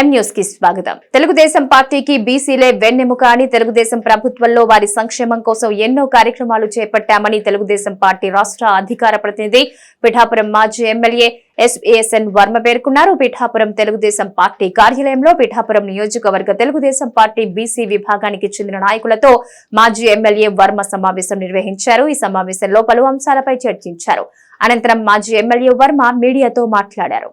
ఎం న్యూస్కి స్వాగతం. తెలుగుదేశం పార్టీకి బీసీలే వెన్నెముక అని తెలుగుదేశం ప్రభుత్వంలో వారి సంక్షేమం కోసం ఎన్నో కార్యక్రమాలు చేపట్టామని తెలుగుదేశం పార్టీ రాష్ట్ర అధికార ప్రతినిధి పిఠాపురం మాజీ ఎమ్మెల్యే ఎస్ఏఎస్ఎన్ వర్మ పేర్కొన్నారు. పిఠాపురం తెలుగుదేశం పార్టీ కార్యాలయంలో పిఠాపురం నియోజకవర్గ తెలుగుదేశం పార్టీ బీసీ విభాగానికి చెందిన నాయకులతో మాజీ ఎమ్మెల్యే వర్మ సమావేశం నిర్వహించారు. ఈ సమావేశంలో పలు అంశాలపై చర్చించారు. అనంతరం మాజీ ఎమ్మెల్యే వర్మ మీడియాతో మాట్లాడారు.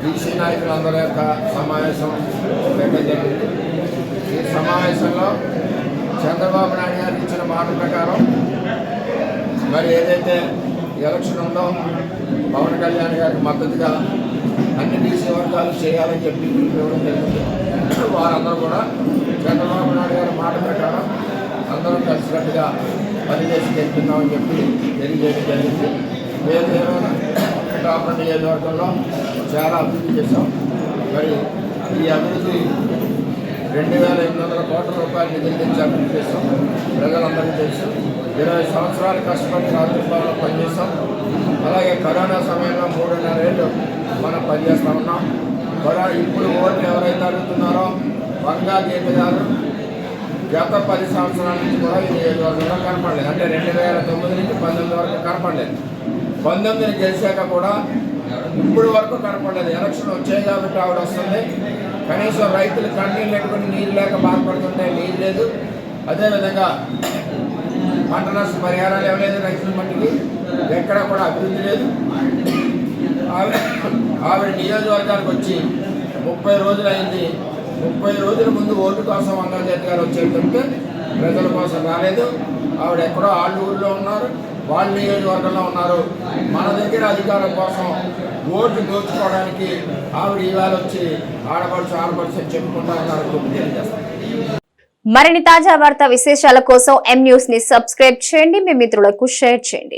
బీసీ నాయకులందరి యొక్క సమావేశం పెట్టడం జరిగింది ఈ సమావేశంలో చంద్రబాబు నాయుడు గారు ఇచ్చిన మాట ప్రకారం మరి ఏదైతే ఎలక్షన్ ఉందో పవన్ కళ్యాణ్ గారికి మద్దతుగా అన్ని బీసీ వర్గాలు చేయాలని చెప్పి పిలుపు ఇవ్వడం జరిగింది వారందరూ కూడా చంద్రబాబు నాయుడు గారి మాట ప్రకారం అందరం కలిసినట్టుగా పనిచేసి గెలుపుతున్నామని చెప్పి తెలియజేయడం జరిగింది. వేరు వేరుగా నియోజకవర్గంలో చాలా అభివృద్ధి చేశాం. మరి ఈ అభివృద్ధి రెండు వేల ఎనిమిది వందల కోట్ల రూపాయలు నిధులు తెచ్చి అభివృద్ధి చేస్తాం ప్రజలందరికీ తెలుసు. ఇరవై సంవత్సరాలు కష్టపడి రాజకీయాల్లో పనిచేస్తాం అలాగే కరోనా సమయంలో మూడున్నర ఏళ్ళు మనం పనిచేస్తా ఉన్నాం. కరోనా ఇప్పుడు ఓట్లు ఎవరైతే అడుగుతున్నారో వంగా గీత గత పది సంవత్సరాల నుంచి కూడా ఇది ఏడు వందల కనపడలేదు. అంటే రెండు వేల తొమ్మిది నుంచి పంతొమ్మిది వరకు కనపడలేదు. పంతొమ్మిదిని గెలిచాక కూడా ఇప్పుడు వరకు కనపడలేదు. ఎలక్షన్ వచ్చాయి కాబట్టి ఆవిడ వస్తుంది. కనీసం రైతులు కన్నీళ్ళు పెట్టుకుని నీళ్ళు లేక బాధపడుతుంటే నీళ్ళు లేదు. అదేవిధంగా పంట నష్ట పరిహారాలు ఇవ్వలేదు రైతుల మట్టికి. ఎక్కడా కూడా అభివృద్ధి లేదు. ఆవిడ ఆవిడ నియోజకవర్గానికి వచ్చి ముప్పై రోజులు అయింది. ముప్పై రోజుల ముందు ఓటు కోసం వంగజాతి గారు వచ్చేటంటే ప్రజల కోసం రాలేదు. ఆవిడ ఎక్కడో వాళ్ళ ఊళ్ళో ఉన్నారు. వాళ్ళ నియోజకవర్గంలో ఉన్నారు. మన దగ్గర అధికారం కోసం ఓటు దోచుకోవడానికి ఆవిడ ఇవాళ వచ్చి ఆడపడుచు ఆడపడుచు అని చెప్పుకుంటా ఉన్నారు. మరిన్ని తాజా వార్త విశేషాల కోసం ఎం న్యూస్ని సబ్స్క్రైబ్ చేయండి. మీ మిత్రులకు షేర్ చేయండి.